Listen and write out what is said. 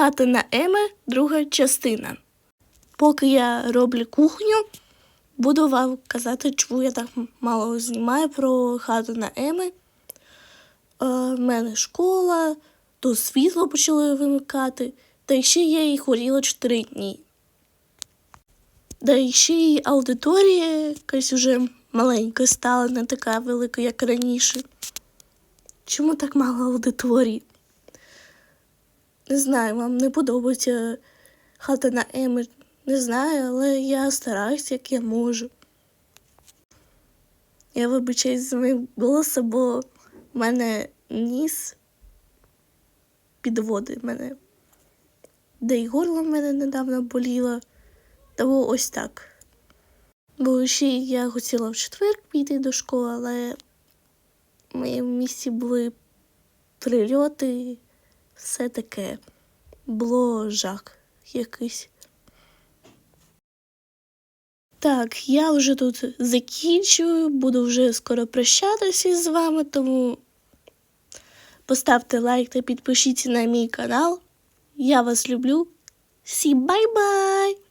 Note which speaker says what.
Speaker 1: Хата на Еме, друга частина. Поки я роблю кухню, буду вам казати, чому я так мало знімаю про хату на Еми. Е, мене школа, то світло почали вимикати, та ще я і хворіла 4 дні. Да ще й аудиторія якась уже маленька стала, не така велика, як раніше. Чому так мало аудиторії? Не знаю, вам не подобається хата на Еми. Не знаю, але я стараюсь, як я можу. Я вибачаюсь за моїм голосом, бо в мене ніс підводить мене. Де й горло в мене недавно боліло. Тому ось так. Бо ще я хотіла в четвер піти до школи, але в моєму місці були прильоти, все таке. Було жах якийсь. Так, я вже тут закінчую, буду вже скоро прощатися з вами, тому поставте лайк та підпишіться на мій канал. Я вас люблю. Всім бай-бай!